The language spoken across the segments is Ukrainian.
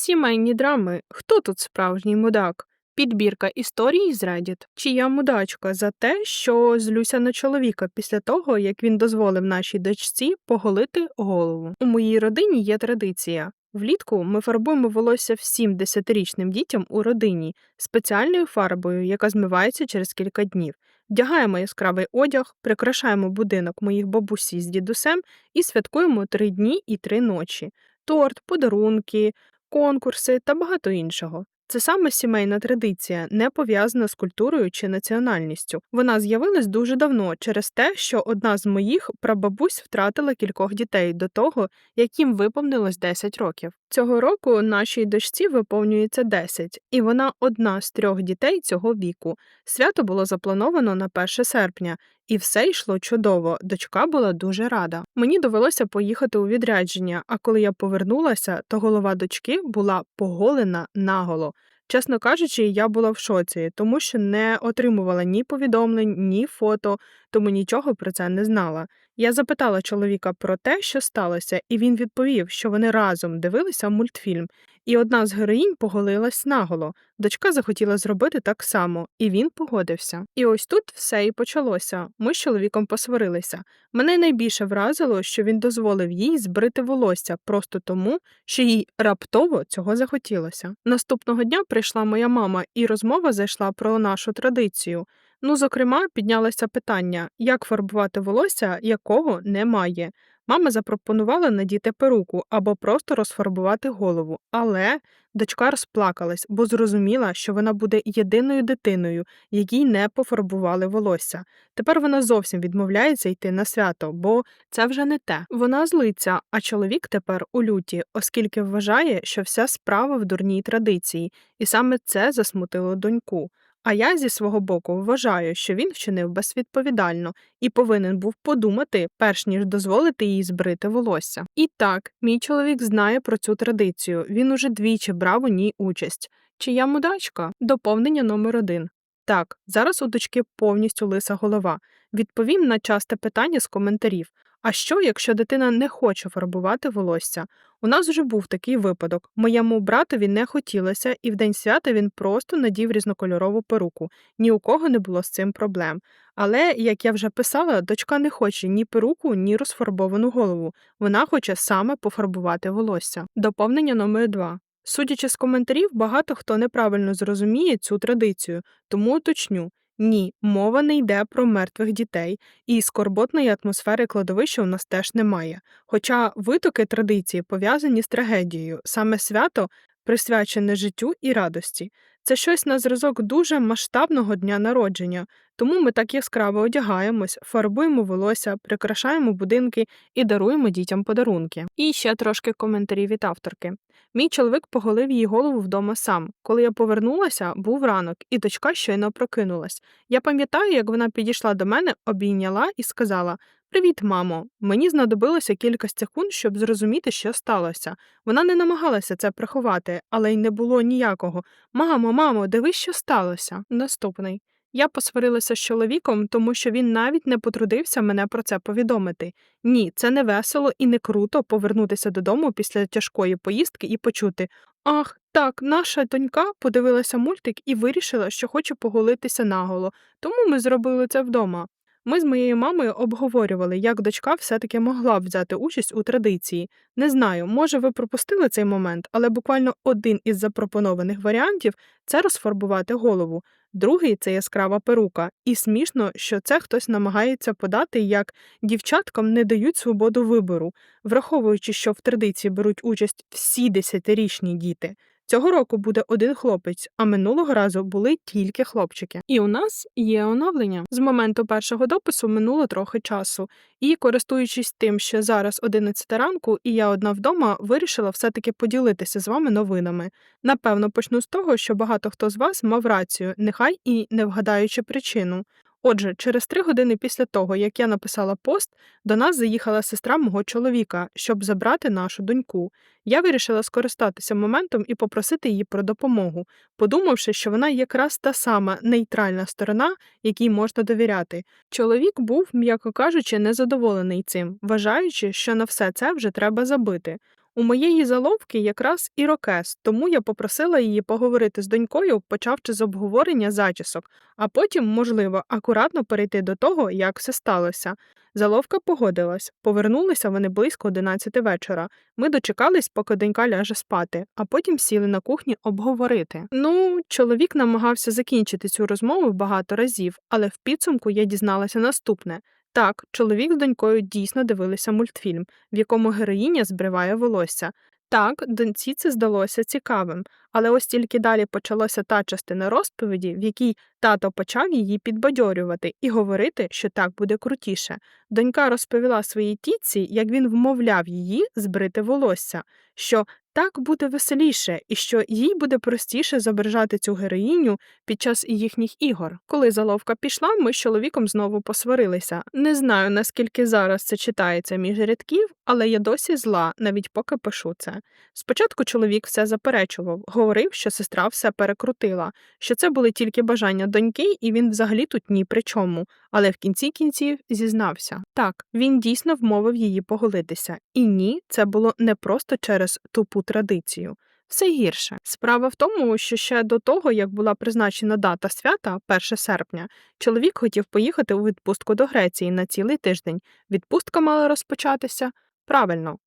Сімейні драми. Хто тут справжній мудак? Підбірка історій з Reddit. Чия мудачка за те, що злюся на чоловіка після того, як він дозволив нашій дочці поголити голову. У моїй родині є традиція. Влітку ми фарбуємо волосся всім десятирічним дітям у родині спеціальною фарбою, яка змивається через кілька днів. Вдягаємо яскравий одяг, прикрашаємо будинок моїх бабусі з дідусем і святкуємо три дні і три ночі. Торт, подарунки, конкурси та багато іншого. Це саме сімейна традиція, не пов'язана з культурою чи національністю. Вона з'явилась дуже давно через те, що одна з моїх прабабусь втратила кількох дітей до того, як їм виповнилось 10 років. Цього року нашій дочці виповнюється 10, і вона одна з трьох дітей цього віку. Свято було заплановано на 1 серпня, і все йшло чудово. Дочка була дуже рада. Мені довелося поїхати у відрядження, а коли я повернулася, то голова дочки була поголена наголо. Чесно кажучи, я була в шоці, тому що не отримувала ні повідомлень, ні фото, тому нічого про це не знала. Я запитала чоловіка про те, що сталося, і він відповів, що вони разом дивилися мультфільм, і одна з героїнь поголилась наголо. Дочка захотіла зробити так само, і він погодився. І ось тут все і почалося. Ми з чоловіком посварилися. Мене найбільше вразило, що він дозволив їй збрити волосся просто тому, що їй раптово цього захотілося. Наступного дня прийшла моя мама, і розмова зайшла про нашу традицію. Ну, зокрема, піднялося питання, як фарбувати волосся, якого немає. Мама запропонувала надіти перуку або просто розфарбувати голову, але дочка розплакалась, бо зрозуміла, що вона буде єдиною дитиною, якій не пофарбували волосся. Тепер вона зовсім відмовляється йти на свято, бо це вже не те. Вона злиться, а чоловік тепер у люті, оскільки вважає, що вся справа в дурній традиції, і саме це засмутило доньку. А я зі свого боку вважаю, що він вчинив безвідповідально і повинен був подумати, перш ніж дозволити їй збрити волосся. І так, мій чоловік знає про цю традицію. Він уже двічі брав у ній участь. Чи я мудачка? Доповнення номер один. Так, зараз у дочки повністю лиса голова. Відповім на часте питання з коментарів. А що, якщо дитина не хоче фарбувати волосся? У нас вже був такий випадок. Моєму братові не хотілося, і в день свята він просто надів різнокольорову перуку. Ні у кого не було з цим проблем. Але, як я вже писала, дочка не хоче ні перуку, ні розфарбовану голову. Вона хоче саме пофарбувати волосся. Доповнення номер 2. Судячи з коментарів, багато хто неправильно зрозуміє цю традицію, тому уточню. Ні, мова не йде про мертвих дітей, і скорботної атмосфери кладовища у нас теж немає. Хоча витоки традиції пов'язані з трагедією, саме свято присвячене життю і радості. Це щось на зразок дуже масштабного дня народження, тому ми так яскраво одягаємось, фарбуємо волосся, прикрашаємо будинки і даруємо дітям подарунки. І ще трошки коментарів від авторки. Мій чоловік поголив її голову вдома сам. Коли я повернулася, був ранок, і дочка щойно прокинулась. Я пам'ятаю, як вона підійшла до мене, обійняла і сказала: Привіт, мамо. Мені знадобилося кілька секунд, щоб зрозуміти, що сталося. Вона не намагалася це приховати, але й не було ніякого. Мамо, мамо, дивись, що сталося. Наступний. Я посварилася з чоловіком, тому що він навіть не потрудився мене про це повідомити. Ні, це не весело і не круто повернутися додому після тяжкої поїздки і почути Ах, так, наша донька подивилася мультик і вирішила, що хоче поголитися наголо, тому ми зробили це вдома. Ми з моєю мамою обговорювали, як дочка все-таки могла взяти участь у традиції. Не знаю, може, ви пропустили цей момент, але буквально один із запропонованих варіантів це розфарбувати голову, другий це яскрава перука. І смішно, що це хтось намагається подати, як дівчаткам не дають свободу вибору, враховуючи, що в традиції беруть участь всі десятирічні діти. Цього року буде один хлопець, а минулого разу були тільки хлопчики. І у нас є оновлення. З моменту першого допису минуло трохи часу, і, користуючись тим, що зараз 11 ранку, і я одна вдома, вирішила все-таки поділитися з вами новинами. Напевно, почну з того, що багато хто з вас мав рацію, нехай і не вгадаючи причину. Отже, через три години після того, як я написала пост, до нас заїхала сестра мого чоловіка, щоб забрати нашу доньку. Я вирішила скористатися моментом і попросити її про допомогу, подумавши, що вона якраз та сама нейтральна сторона, якій можна довіряти. Чоловік був, м'яко кажучи, незадоволений цим, вважаючи, що на все це вже треба забити. У моєї заловки якраз ірокез, тому я попросила її поговорити з донькою, почавши з обговорення зачісок, а потім, можливо, акуратно перейти до того, як все сталося. Заловка погодилась. Повернулися вони близько 11 вечора. Ми дочекались, поки донька ляже спати, а потім сіли на кухні обговорити. Ну, чоловік намагався закінчити цю розмову багато разів, але в підсумку я дізналася наступне. Так, чоловік з донькою дійсно дивилися мультфільм, в якому героїня збриває волосся. Так, доньці це здалося цікавим, але ось тільки далі почалася та частина розповіді, в якій тато почав її підбадьорювати і говорити, що так буде крутіше. Донька розповіла своїй тітці, як він вмовляв її збрити волосся, що так буде веселіше, і що їй буде простіше зображати цю героїню під час їхніх ігор. Коли заловка пішла, ми з чоловіком знову посварилися. Не знаю, наскільки зараз це читається між рядків, але я досі зла, навіть поки пишу це. Спочатку чоловік все заперечував, говорив, що сестра все перекрутила, що це були тільки бажання доньки, і він взагалі тут ні при чому. Але в кінці кінців зізнався так, він дійсно вмовив її поголитися, і ні, це було не просто через тупу традицію. Все гірше. Справа в тому, що ще до того, як була призначена дата свята, 1 серпня, чоловік хотів поїхати у відпустку до Греції на цілий тиждень. Відпустка мала розпочатися правильно.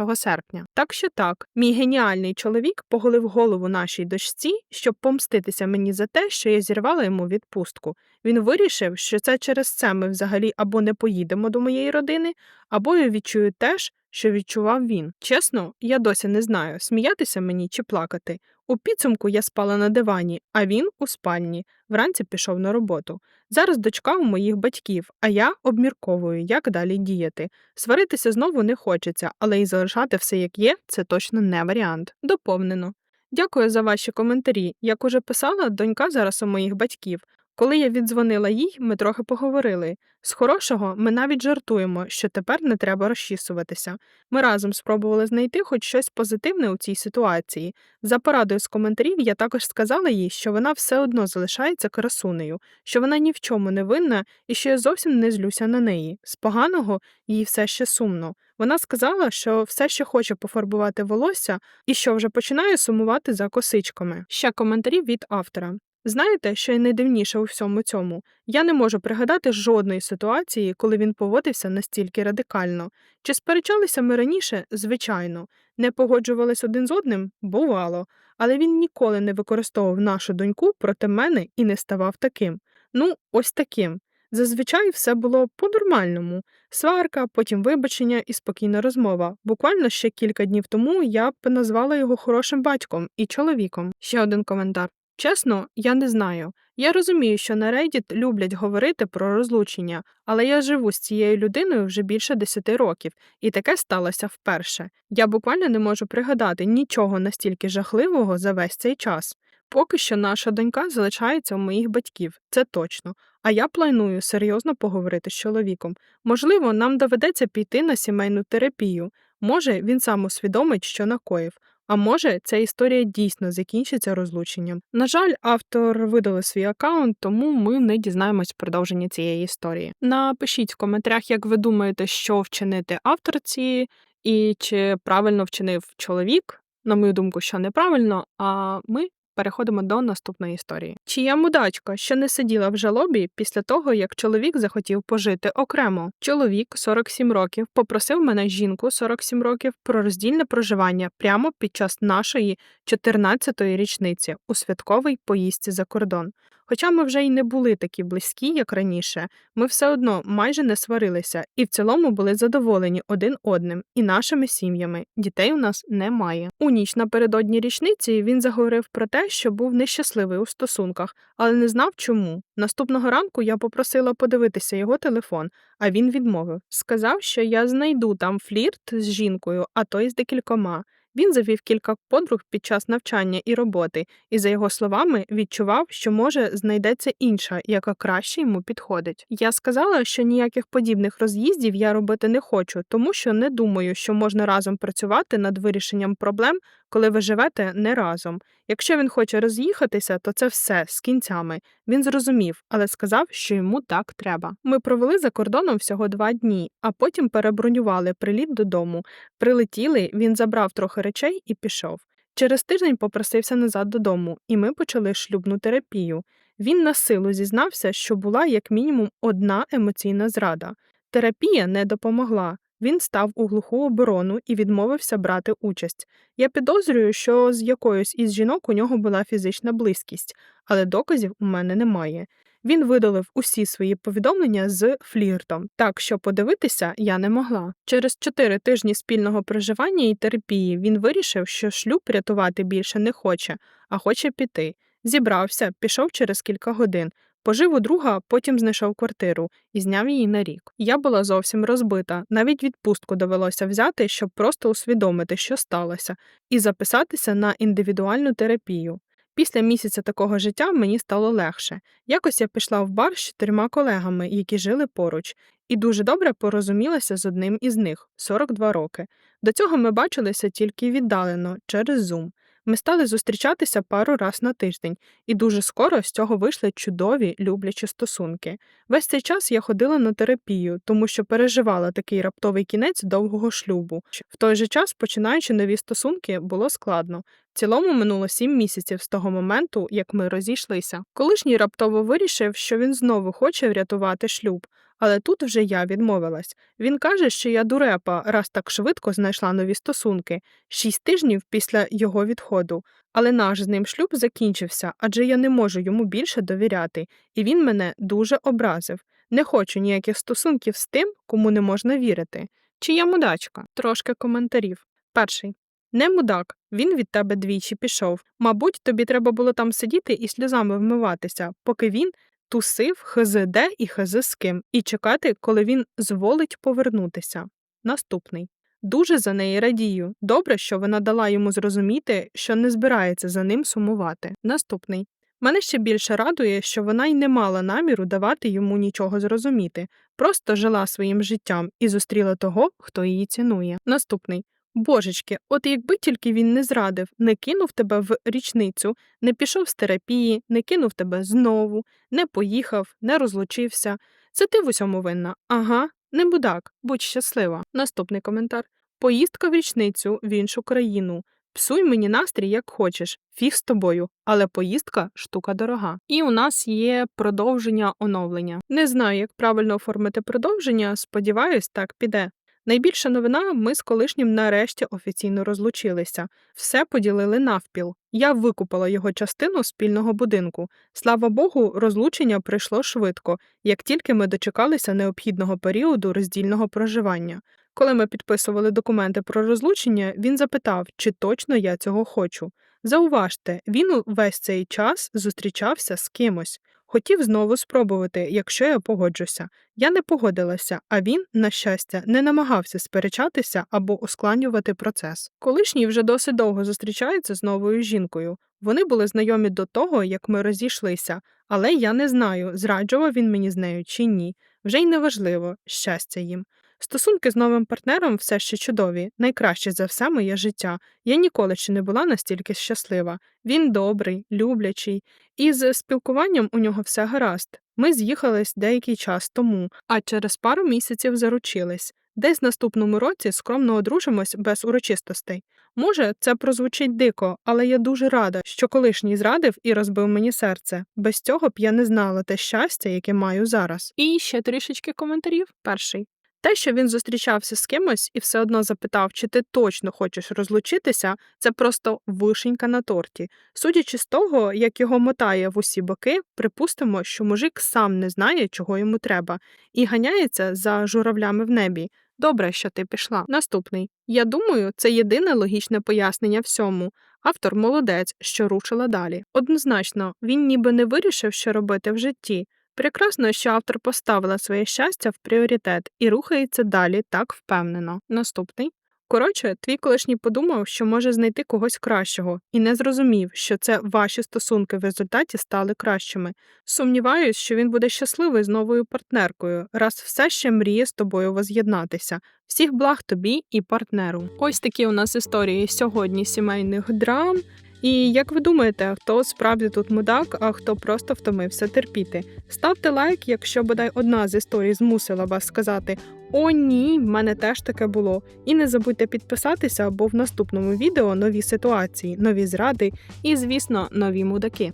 1 серпня. Так що так, мій геніальний чоловік поголив голову нашій дочці, щоб помститися мені за те, що я зірвала йому відпустку. Він вирішив, що це через це ми взагалі або не поїдемо до моєї родини, або я відчую те ж, що відчував він. Чесно, я досі не знаю, сміятися мені чи плакати. У підсумку я спала на дивані, а він у спальні. Вранці пішов на роботу. Зараз дочка у моїх батьків, а я обмірковую, як далі діяти. Сваритися знову не хочеться, але і залишати все як є, це точно не варіант. Доповнено. Дякую за ваші коментарі. Як уже писала, донька зараз у моїх батьків. Коли я віддзвонила їй, ми трохи поговорили. З хорошого ми навіть жартуємо, що тепер не треба розчісуватися. Ми разом спробували знайти хоч щось позитивне у цій ситуації. За порадою з коментарів я також сказала їй, що вона все одно залишається красунею, що вона ні в чому не винна і що я зовсім не злюся на неї. З поганого їй все ще сумно. Вона сказала, що все ще хоче пофарбувати волосся і що вже починає сумувати за косичками. Ще коментарі від автора. Знаєте, що й найдивніше у всьому цьому? Я не можу пригадати жодної ситуації, коли він поводився настільки радикально. Чи сперечалися ми раніше? Звичайно. Не погоджувались один з одним? Бувало. Але він ніколи не використовував нашу доньку проти мене і не ставав таким. Ну, ось таким. Зазвичай все було по-нормальному. Сварка, потім вибачення і спокійна розмова. Буквально ще кілька днів тому я б назвала його хорошим батьком і чоловіком. Ще один коментар. Чесно, я не знаю. Я розумію, що на Reddit люблять говорити про розлучення, але я живу з цією людиною вже більше 10 років, і таке сталося вперше. Я буквально не можу пригадати нічого настільки жахливого за весь цей час. Поки що наша донька залишається у моїх батьків, це точно. А я планую серйозно поговорити з чоловіком. Можливо, нам доведеться піти на сімейну терапію. Може, він сам усвідомить, що накоїв. А може, ця історія дійсно закінчиться розлученням. На жаль, автор видали свій аккаунт, тому ми не дізнаємось продовження цієї історії. Напишіть в коментарях, як ви думаєте, що вчинити авторці, і чи правильно вчинив чоловік. На мою думку, що неправильно. А ми переходимо до наступної історії. Чия мудачка, що не сиділа в жалобі після того, як чоловік захотів пожити окремо. Чоловік 47 років попросив мене жінку 47 років про роздільне проживання прямо під час нашої 14-ї річниці у святковій поїздці за кордон. Хоча ми вже й не були такі близькі, як раніше, ми все одно майже не сварилися і в цілому були задоволені один одним і нашими сім'ями. Дітей у нас немає. У ніч напередодні річниці він заговорив про те, що був нещасливий у стосунках, але не знав чому. Наступного ранку я попросила подивитися його телефон, а він відмовив. Сказав, що я знайду там флірт з жінкою, а то й з декількома. Він завів кілька подруг під час навчання і роботи, і, за його словами, відчував, що може знайдеться інша, яка краще йому підходить. Я сказала, що ніяких подібних роз'їздів я робити не хочу, тому що не думаю, що можна разом працювати над вирішенням проблем коли ви живете не разом. Якщо він хоче роз'їхатися, то це все з кінцями. Він зрозумів, але сказав, що йому так треба. Ми провели за кордоном всього два дні, а потім перебронювали приліт додому. Прилетіли, він забрав трохи речей і пішов. Через тиждень попросився назад додому, і ми почали шлюбну терапію. Він на силу зізнався, що була як мінімум одна емоційна зрада. Терапія не допомогла. Він став у глуху оборону і відмовився брати участь. Я підозрюю, що з якоюсь із жінок у нього була фізична близькість, але доказів у мене немає. Він видалив усі свої повідомлення з фліртом, так що подивитися я не могла. Через чотири тижні спільного проживання і терапії він вирішив, що шлюб рятувати більше не хоче, а хоче піти. Зібрався, пішов через кілька годин. Пожив у друга, потім знайшов квартиру і зняв її на рік. Я була зовсім розбита, навіть відпустку довелося взяти, щоб просто усвідомити, що сталося, і записатися на індивідуальну терапію. Після місяця такого життя мені стало легше. Якось я пішла в бар з чотирма колегами, які жили поруч, і дуже добре порозумілася з одним із них 42 роки. До цього ми бачилися тільки віддалено через Zoom. Ми стали зустрічатися пару раз на тиждень, і дуже скоро з цього вийшли чудові люблячі стосунки. Весь цей час я ходила на терапію, тому що переживала такий раптовий кінець довгого шлюбу. В той же час, починаючи нові стосунки, було складно. В цілому минуло сім місяців з того моменту, як ми розійшлися. Колишній раптово вирішив, що він знову хоче врятувати шлюб, але тут вже я відмовилась. Він каже, що я дурепа, раз так швидко знайшла нові стосунки, шість тижнів після його відходу. Але наш з ним шлюб закінчився, адже я не можу йому більше довіряти, і він мене дуже образив. Не хочу ніяких стосунків з тим, кому не можна вірити. Чи я мудачка? Трошки коментарів. Перший. Не мудак, він від тебе двічі пішов. Мабуть, тобі треба було там сидіти і сльозами вмиватися, поки він тусив хз і хз з ким, і чекати, коли він зволить повернутися. Наступний. Дуже за неї радію. Добре, що вона дала йому зрозуміти, що не збирається за ним сумувати. Наступний. Мене ще більше радує, що вона й не мала наміру давати йому нічого зрозуміти, просто жила своїм життям і зустріла того, хто її цінує. Наступний. Божечки, от якби тільки він не зрадив, не кинув тебе в річницю, не пішов з терапії, не кинув тебе знову, не поїхав, не розлучився. Це ти в усьому винна. Ага, не будак, будь щаслива. Наступний коментар. Поїздка в річницю в іншу країну. Псуй мені настрій, як хочеш, фіг з тобою, але поїздка штука дорога. І у нас є продовження оновлення. Не знаю, як правильно оформити продовження, сподіваюсь, так піде. Найбільша новина ми з колишнім нарешті офіційно розлучилися, все поділили навпіл. Я викупила його частину спільного будинку. Слава Богу, розлучення прийшло швидко, як тільки ми дочекалися необхідного періоду роздільного проживання. Коли ми підписували документи про розлучення, він запитав, чи точно я цього хочу. Зауважте, він весь цей час зустрічався з кимось. Хотів знову спробувати, якщо я погоджуся. Я не погодилася, а він, на щастя, не намагався сперечатися або ускладнювати процес. Колишній вже досить довго зустрічається з новою жінкою. Вони були знайомі до того, як ми розійшлися, але я не знаю, зраджував він мені з нею чи ні. Вже й неважливо, щастя їм. Стосунки з новим партнером все ще чудові, найкраще за все моє життя. Я ніколи ще не була настільки щаслива. Він добрий, люблячий, і з спілкуванням у нього все гаразд. Ми з'їхались деякий час тому, а через пару місяців заручились. Десь наступному році скромно одружимось без урочистостей. Може, це прозвучить дико, але я дуже рада, що колишній зрадив і розбив мені серце. Без цього б я не знала те щастя, яке маю зараз. І ще трішечки коментарів. Перший. Те, що він зустрічався з кимось і все одно запитав, чи ти точно хочеш розлучитися, це просто вишенька на торті. Судячи з того, як його мотає в усі боки, припустимо, що мужик сам не знає, чого йому треба, і ганяється за журавлями в небі. Добре, що ти пішла. Наступний. Я думаю, це єдине логічне пояснення всьому. Автор молодець, що рушила далі. Однозначно, він ніби не вирішив, що робити в житті. Прекрасно, що автор поставила своє щастя в пріоритет і рухається далі так впевнено. Наступний Коротше, твій колишній подумав, що може знайти когось кращого, і не зрозумів, що це ваші стосунки в результаті стали кращими. Сумніваюсь, що він буде щасливий з новою партнеркою, раз все ще мріє з тобою воз'єднатися. Всіх благ тобі і партнеру. Ось такі у нас історії сьогодні сімейних драм. І як ви думаєте, хто справді тут мудак, а хто просто втомився терпіти? Ставте лайк, якщо бодай одна з історій змусила вас сказати О, ні, в мене теж таке було. І не забудьте підписатися, бо в наступному відео нові ситуації, нові зради і, звісно, нові мудаки.